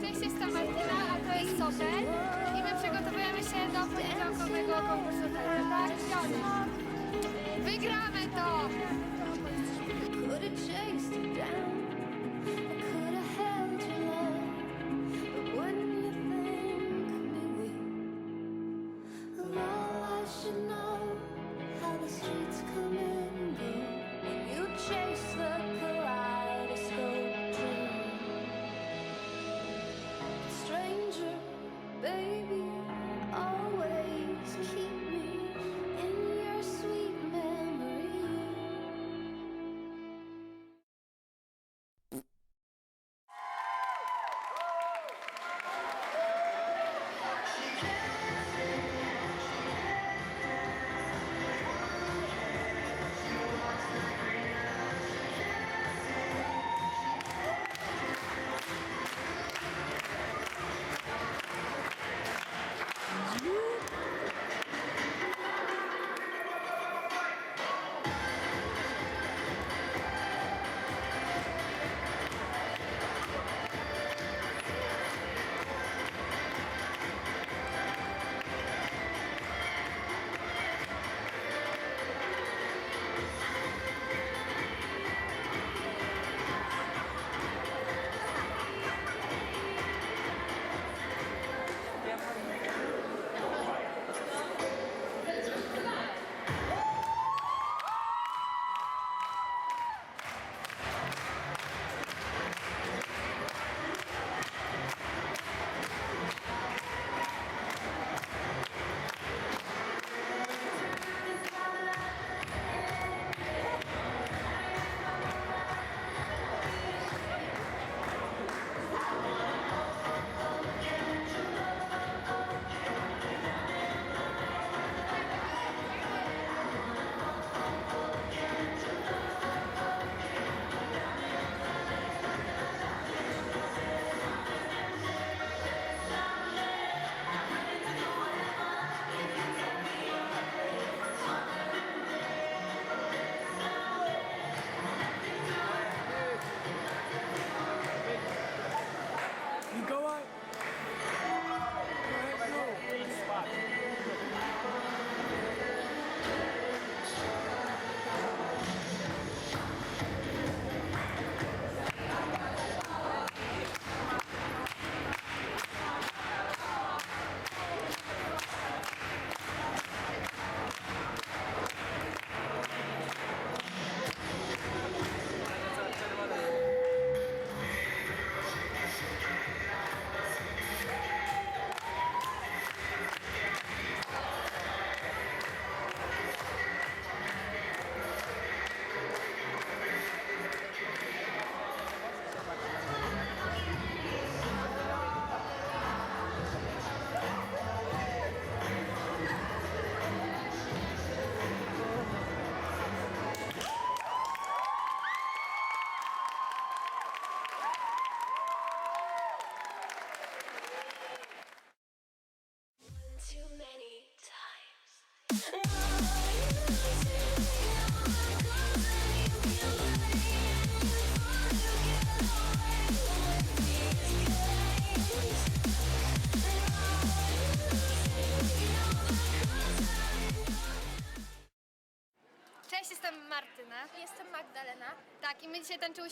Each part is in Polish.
Cześć, jestem Martyna, a to jest Sofer i my przygotowujemy się do poniedziałkowego konkursu tak? Piony. Wygramy to! Could have chased you down.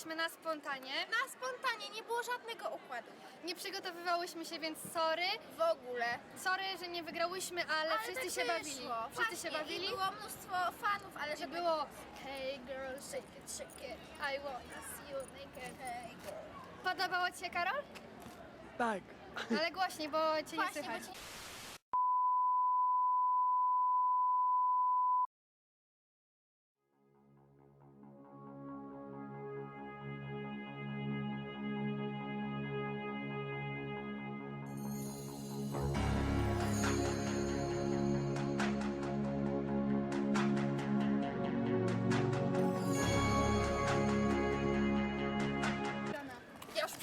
My dzisiaj tańczyłyśmy na spontanie. Na spontanie nie było żadnego układu. Nie przygotowywałyśmy się, więc sorry. W ogóle. Sorry, że nie wygrałyśmy, ale, wszyscy tak się wyszło. bawili. Wszyscy się Właśnie. bawili. I było mnóstwo fanów, ale I żeby było Hey girl, shake it, shake it I wanna see you naked Hey girl Podobało Ci się, Karol? Tak. Ale głośniej, bo Cię nie Właśnie, słychać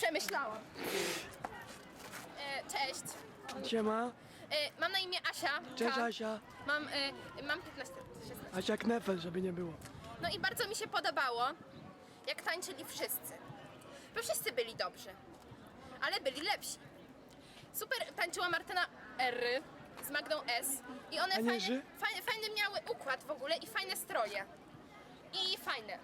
przemyślałam. E, cześć. Siema. E, mam na imię Asia. Cześć K. Asia. Mam, e, mam 15 16. Asia Knefel, żeby nie było. No i bardzo mi się podobało, jak tańczyli wszyscy. Bo wszyscy byli dobrzy, ale byli lepsi. Super tańczyła Martyna R z Magdą S i one A nie fajny, Ży? fajny, fajny miały układ w ogóle i fajne stroje. I fajne.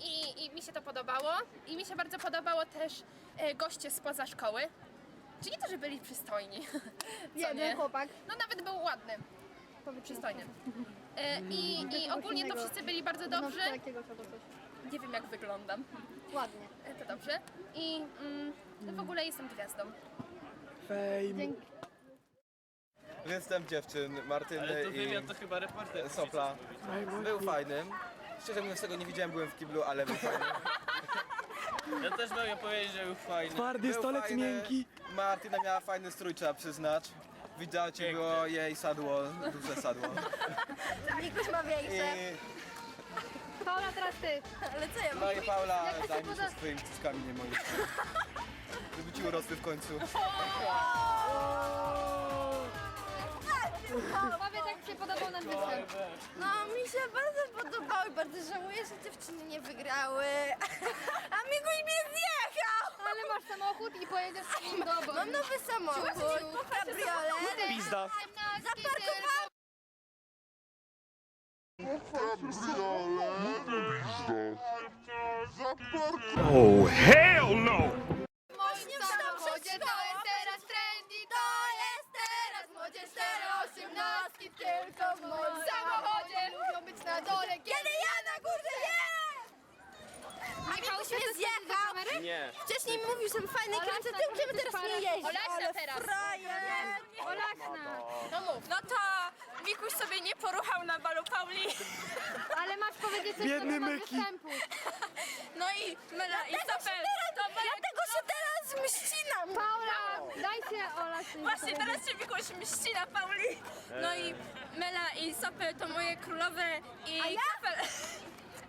I, I mi się to podobało. I mi się bardzo podobało też e, goście spoza szkoły. Czyli to, że byli przystojni. Co nie? chłopak. No nawet był ładny. Przystojny. E, I, I ogólnie to wszyscy byli bardzo dobrzy. Takiego albo coś. Nie wiem jak wyglądam. Ładnie. E, To dobrze. I mm, no w ogóle jestem gwiazdą. Fame. Więc tam dziewczyn, Martyny Ale to i wywiad to chyba reporter. Sopla. Był fajny. Szczerze mówiąc tego nie widziałem, byłem w kiblu, ale był fajny. Ja też mogę powiedzieć, że był fajny. Twardy Był stolec fajny. miękki. Martyna miała fajny strój, trzeba przyznać. Widać było jej sadło, duże sadło. Nikuś ma większe. I, Paula, teraz ty. Ale co ja no i Paula, Jak to się zajmij się poda- swoimi cyckami, nie moimi. Żeby ci urosły w końcu. Powiedz, jak się podobał nam występ. No, mi się bardzo podobało i bardzo żałuję, że dziewczyny nie wygrały. A Mikuś mnie zjechał! Ale masz samochód i pojedziesz z nim do. Mam nowy samochód, kabriolet. Pizda. Zaparkowałam Oh, hell no! W moim samochodzie to jest teraz trendy, to jest teraz młodzież 418 tylko w moim samochodzie lubią być na dole, kiedy ja na górze jest! A Mikuś mnie zjechał. Wcześniej mówił, że fajny kręcę tyłkiem, a teraz nie jeździ. Olaśna teraz. Frajer. Olaśna, No mów. No to Mikuś sobie nie poruchał na balu Pauli. ale masz powiedzieć coś Biedny na Myki. występu. No i Mela i Sopel. Dlatego się teraz mścinam. Paula, dajcie Olaśnej Właśnie teraz się Mikuś mści na Pauli. No i Mela i Sopel to moje królowe i kafel.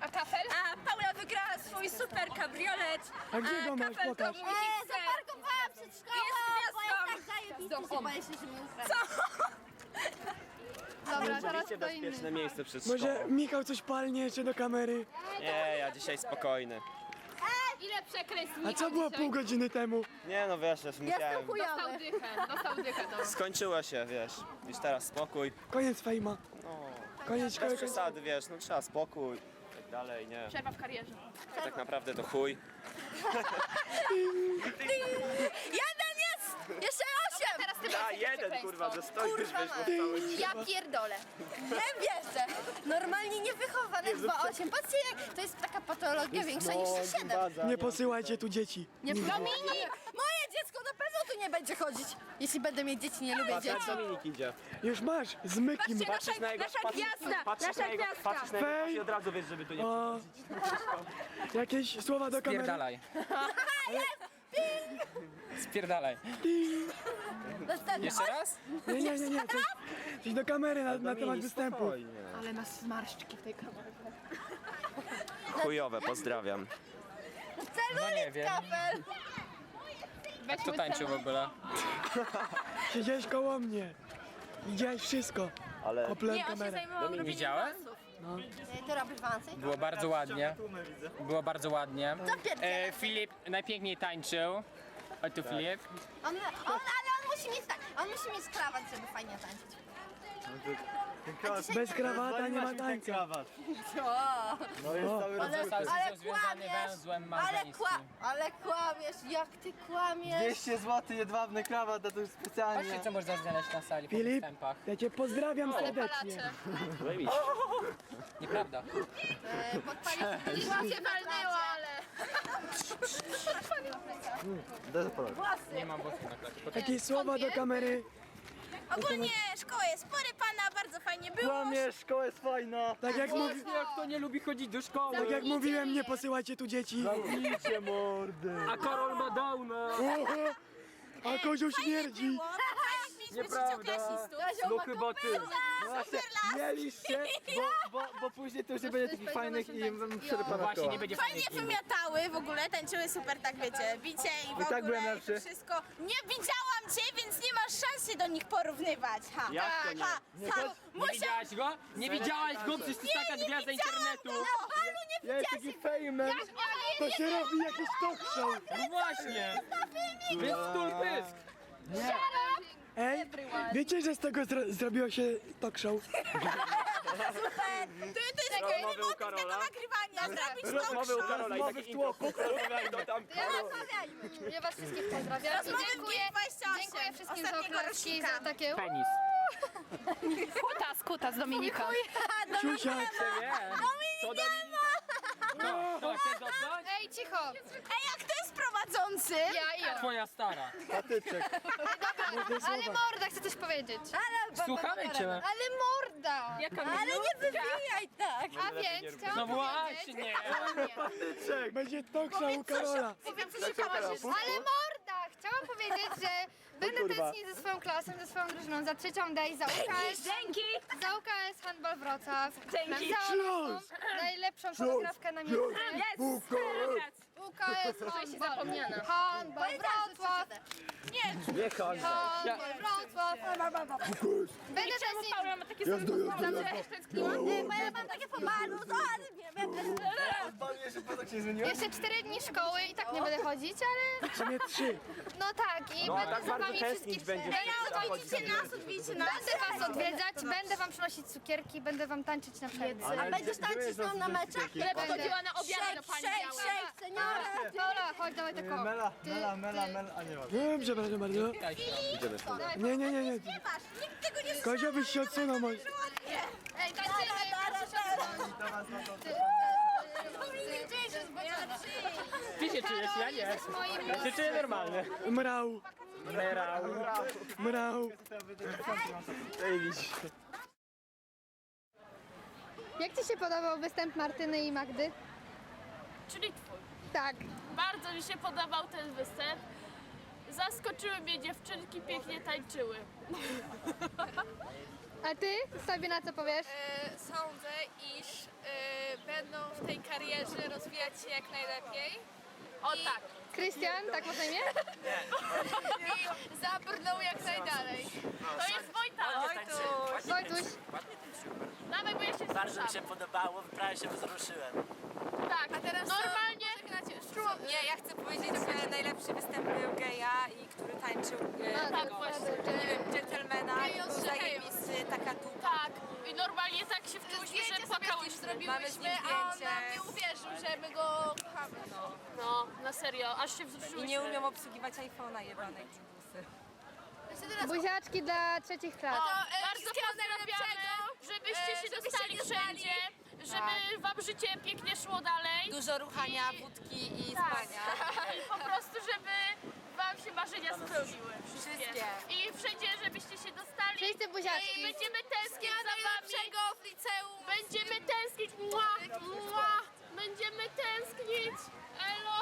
A kafel? A Paula wygrała swój super kabriolet. A gdzie go masz? kafel Pokaż. to mój E, mixer. zaparkowałam przed szkołą, Jest bo jest gwiazdą. tak zajebisty, że boję się, że mnie ukradł. Dobra, teraz to bezpieczne inny. miejsce przed Może szkołą. Michał coś palnie jeszcze do kamery. Nie, ja dzisiaj spokojny. Ile przekleństw A co było pół godziny temu? Nie no wiesz, już musiałem. Dostał dychę, dostał dychę. No. Skończyło się, wiesz. Już teraz spokój. Koniec fejma. No, Koniec szkoły. bez koniec- przesady, wiesz, no trzeba spokój. Dalej, nie. Przerwa w karierze. Tak naprawdę to chuj. Jeden jest! Jeszcze osiem! Teraz ty A jeden kurwa, dostojesz Kurwa wiesz, ma. bo cały. Ja pierdolę. Nie wierzę. Normalnie niewychowane 2,8. Patrzcie, jak to jest taka patologia większa niż 7. Nie posyłajcie tu dzieci. Nie Dominik! Dziecko na pewno tu nie będzie chodzić. Jeśli będę mieć dzieci, nie lubię Patrz jak dzieci. Dominik idzie. Już masz, z mykim. Patrzysz na jego, nasza patrzysz, gwiazda, patrzysz nasza na jego, gwiazda. patrzysz na jego twarz i od razu wiesz, żeby tu nie O, jakieś słowa do kamery? Spierdalaj. Spierdalaj. Jeszcze raz? Nie, nie, nie, nie. Coś, coś do kamery na, na temat występu. Ale masz zmarszczki w tej kamerze. Chujowe, pozdrawiam. No nie wiem. Kapel. Jak to tańczył w ogóle? Siedziałeś koło mnie. Widziałeś wszystko. Ale Oplen kamerę. Widziałem? To robisz więcej? Było bardzo ładnie. Było bardzo ładnie. E, Filip najpiękniej tańczył. Oj tu Filip. On, on, ale on musi mieć tak, on musi mieć krawat, żeby fajnie tańczyć. Bez krawata nie ma tańca. No jest cały Ale, Cały ale związany kłamiesz, węzłem ale, małżeńskim. kła, ale kłamiesz, jak ty kłamiesz. 200 zł jedwabny krawat, a to już specjalnie. Patrzcie co można znaleźć na sali po Filip, występach. ja cię pozdrawiam serdecznie. Nieprawda. E, podpalić Liczba się walnęła, ale... Nie mam włosów na klacie. Jakieś słowa do kamery. Ogólnie szkoła jest porypana, bardzo fajnie było. Kłamiesz, szkoła jest fajna. Tak jak, mówi, Jak to nie lubi chodzić do szkoły? tak jak mówiłem, nie posyłajcie tu dzieci. Zamknijcie mordy. A Karol ma downa. Oho, a kozioł śmierdzi. Nieprawda. No chyba ty. Właśnie, mieliście, bo, bo, bo później to już nie będzie takich fajnych i No przerypana właśnie, koła. nie będzie Fajnie fajnych filmów. wymiatały w ogóle, tańczyły super, tak wiecie, bicie i w I tak byłem ogóle lepszy. wszystko. Nie widziałam cię, więc nie masz szans się do nich porównywać. Ha, Jak to ha, nie? ha, ha. Nie widziałaś go? Nie widziałaś go? Przecież jest taka gwiazda internetu. No, Palu nie Ja jest taki famous, To się robi jakiś talk show. No właśnie. Więc stul pysk. Ej, wiecie, że z tego zro zrobiło się talk show? super. To, to jest jedyny motyw tego nagrywania, zrobić talk Rozmowy u. Karola i Rozmowy takie w tłoku. intro. Rozmawiajmy tam. Ja was wszystkich pozdrawiam. I Rozmowy w dziękuję, G28, dziękuję wszystkim za ostatniego oklaski, rocznika. za takie Penis. kutas, kutas Dominika. Ciusiak. Co Dominika? No, to chcesz dotknąć? Ej, cicho. Ej, a kto jest prowadzący? Ja i ja. Twoja stara. Ale morda, chcę coś powiedzieć. Słuchamy cię. Ale morda. Ale nie wywijaj tak. A więc chciałam No powiedzieć... właśnie. Będzie show u Karola. Ale morda! Chciałam powiedzieć, że będę tęsknić ze swoją klasą, ze swoją drużyną za trzecią day, za UKS. Dzięki! Za UKS Handball Wrocław. Dzięki. Za najlepszą fotografkę na miejscu. Jest! UKS Handball. zapomniana. Handball Wrocław. Nie koń. Handball Wrocław. Będę tęsknić. Paula ma takie same postacie. Ej, bo ja mam takie pomalu, no ale nie wiem. Jeszcze cztery dni szkoły i tak nie będę chodzić, ale W sumie trzy. no tak i będę z wami wszystkich. będziesz. Będę Odwiedzicie nas, odwiedzicie nas. Będę was odwiedzać, będę wam przynosić cukierki, będę wam tańczyć na przerwie. A będziesz tańczyć z nią na meczach? Będę Chodziła na obiady do pani Shake, Białej. shake, seniora. Lola, chodź, dawaj tylko. Mela, Ty, mela, mela, ty. mela, a nie ma. Nie, przepraszam bardzo. Nie, nie, nie, nie. Nie masz, nikt tego nie Kozio byś się odsunął. może. Ej, tańczymy, proszę się Czuję się zboczona. Ty się czujesz, ja nie. z moim Ja się czuję normalnie. Mrał, Merał. mrał. Jak ci się podobał występ Martyny i Magdy? Czyli. Tak. Bardzo mi się podobał ten występ. Zaskoczyły mnie dziewczynki, pięknie tańczyły. A ty sobie na co powiesz? E, Sądzę, iż e, będą w tej karierze rozwijać się jak najlepiej. O tak. Krystian, tak masz na imię? I zabrną jak najdalej. To jest Wojta. Wojtuś. Dawaj, bo ja się Bardzo mi się podobało, prawie się wzruszyłem. Tak, A teraz normalnie Nie, ja chcę powiedzieć, że najlepszy występ był geja i który tańczył e, tak, tego, właśnie. nie wiem, gentlemana. Geją z Zajebisty, taka dupa. Tak. I normalnie tak się wczuliśmy, że płakałyśmy. Mamy z nim zdjęcie. uwierzył, że my go kochamy. No, no na serio, aż się wzruszyłyśmy. I nie umiał obsługiwać iPhone'a jebanej dziwusy. Buziaczki dla trzecich klas. Bardzo pozdrawiamy, żebyście się dostali wszędzie, żeby wam życie pięknie szło dalej. Dużo ruchania, wódki i Tak. spania. I po prostu, żeby wam się marzenia spełniły. Wszystkie. I wszędzie, żebyście się dostali. Wszyscy buziaczki. I będziemy tęsknić za wami. w liceum. Będziemy tęsknić. Mua, mua. Będziemy tęsknić. Elo.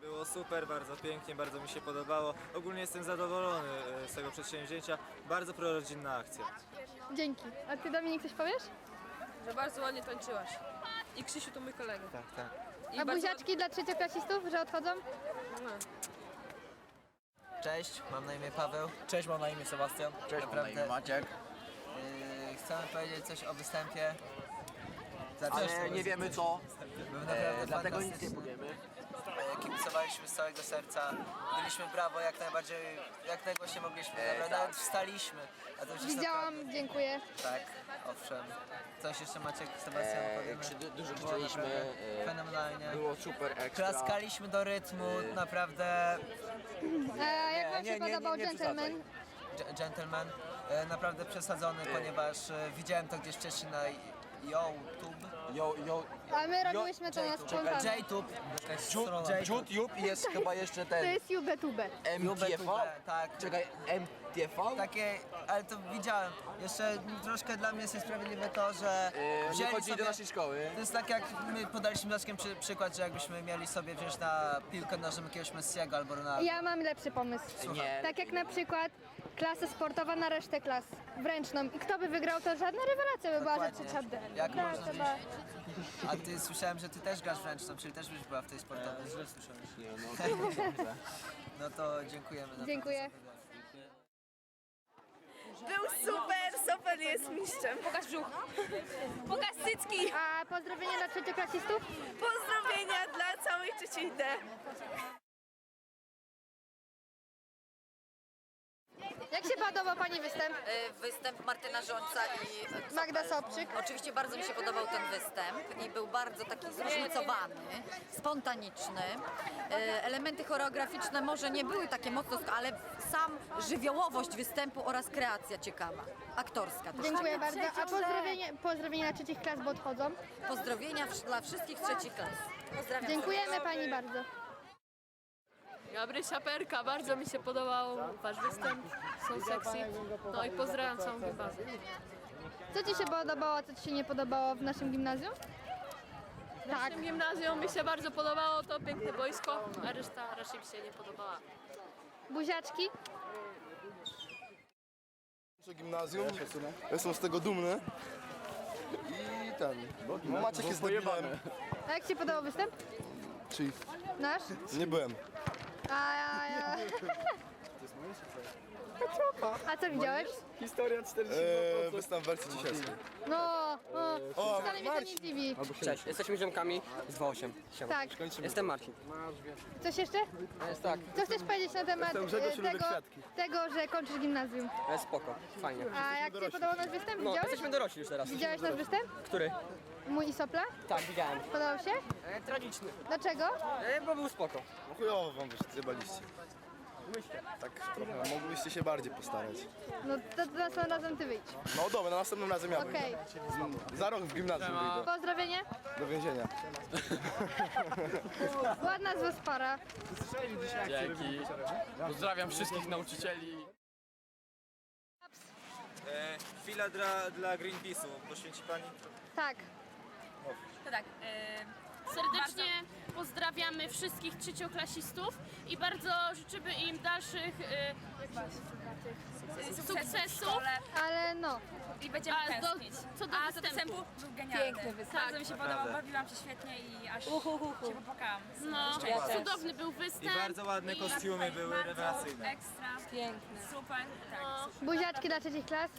Było super, bardzo pięknie, bardzo mi się podobało. Ogólnie jestem zadowolony e, z tego przedsięwzięcia. Bardzo prorodzinna akcja. Dzięki. A ty Dominik coś powiesz? Że bardzo ładnie tańczyłaś. I Krzysiu to mój kolega. Tak, tak. A buziaczki dla trzecioklasistów, że odchodzą? Cześć, mam na imię Paweł. Cześć, mam na imię Sebastian. Cześć, mam na imię Maciek. Yy, chcemy powiedzieć coś o występie. Ale nie wiemy co. Był naprawdę dlatego nic nie powiemy. Kibicowaliśmy z całego serca. Byliśmy brawo jak najbardziej, jak najgłośniej mogliśmy. Naprawdę nawet wstaliśmy. A to już jest Widziałam, dziękuję. Tak, owszem. Coś jeszcze Maciek, Sebastian powiemy? Dużo Było naprawdę Fenomenalnie. Było super ekstra. Klaskaliśmy do rytmu, naprawdę A jak wam nie, się nie, nie, podobał nie Gentleman? Dż- gentleman, e, naprawdę przesadzony, ponieważ e, widziałem to gdzieś wcześniej na YouTube. Yo, yo, A my robiłyśmy to na spontanie. JTube, strona. YouTube i jest chyba jeszcze To ten jest YouTube. YouTube, MTV. tak. Czekaj, MTV? Takie, ale to widziałem. Jeszcze troszkę dla mnie jest niesprawiedliwe to, że Nie wzięli chodzi do naszej szkoły. To jest tak jak my podaliśmy Maćkiem przy, przykład, że jakbyśmy mieli sobie wziąć na piłkę nożną jakiegoś Messiego albo Ronaldo. Ja mam lepszy pomysł. Nie. Tak jak na przykład klasa sportowa na resztę klas. wręczną. I kto by wygrał, to żadna rewelacja by była, że Dokładnie. trzecia D. Jak Tak, trzeba- A ty słyszałem, że ty też grasz w ręczną, czyli też byś była w tej sportowej. Źle słyszałeś. No to dziękujemy za Dziękuję. Był super, super jest mistrzem. Pokaż brzuch. Pokaż cycki. A pozdrowienia dla trzecioklasistów? Pozdrowienia dla całej trzeciej D. Jak się podobał Pani występ? E, Występ Martyna Rząca i Magda Sobczyk. Oczywiście bardzo mi się podobał ten występ i był bardzo taki zróżnicowany, spontaniczny. E, Elementy choreograficzne może nie były takie mocno, sk- ale sam żywiołowość występu oraz kreacja ciekawa, aktorska też. Dziękuję bardzo. A pozdrowienia, pozdrowienia dla trzecich klas, bo odchodzą. Pozdrowienia wsz- dla wszystkich trzecich klas. Pozdrawiam. Dziękujemy Pani bardzo. Gabrysia Perka, bardzo mi się podobał wasz występ, są sexy. No i pozdrawiam całą gimnazję. Co Ci się podobało, co Ci się nie podobało w naszym gimnazjum? W naszym gimnazjum mi się bardzo podobało, to piękne boisko, a reszta raczej mi się nie podobała. Buziaczki? Nasze gimnazjum, jestem z tego dumny. I ten, no Maciek jest debilem, A jak Ci się podobał występ? czyli Nasz? nie byłem. A, ja, ja. A co widziałeś? Historia 40 Eee, występ w wersji dzisiejskiej. No, no. O, Wcale mnie to nie dziwi. Cześć, jesteśmy ziomkami z 28. Siema. Tak. Jestem Marcin. Coś jeszcze? Jest tak, Co chcesz powiedzieć na temat Jestem Grzegorz e, i lubię tego, kwiatki. tego, że kończysz gimnazjum? jest spoko, fajnie. A jak Ci się podobał nasz występ? No, Widziałeś? jesteśmy dorośli już teraz. Widziałeś nasz występ? Który? Mój i Sopla? Tak, widziałem. Podobał się? E, tragiczny. Dlaczego? E, bo był spoko. No chujowo wam wyszedł, zjebaliście. Tak trochę, moglibyście się bardziej postarać. No to, następnym razem Ty wyjdź. No dobra, na następnym razem ja wyjdę. Okej. Za rok w gimnazjum wyjdę. Pozdrowienie. Do więzienia. Ładna z Was para. Dzięki. Pozdrawiam wszystkich nauczycieli. E, chwila dla, dla Greenpeace'u. Poświęci Pani? Tak. To tak, e, Serdecznie pozdrawiamy wszystkich trzecioklasistów i bardzo życzymy im dalszych e, sukcesów. Ale no. i będziemy A do, tęsknić. co do A co do występu? występu? Był genialny. Piękny występ. Bardzo mi się podobał, Naprawdę. bawiłam się świetnie i aż się popłakałam. No, Szczęście. cudowny był I występ. bardzo ładne kostiumy były Bardzo rewelacyjne. Ekstra. Piękne. Super. Tak. Buziaczki dla trzecich klas.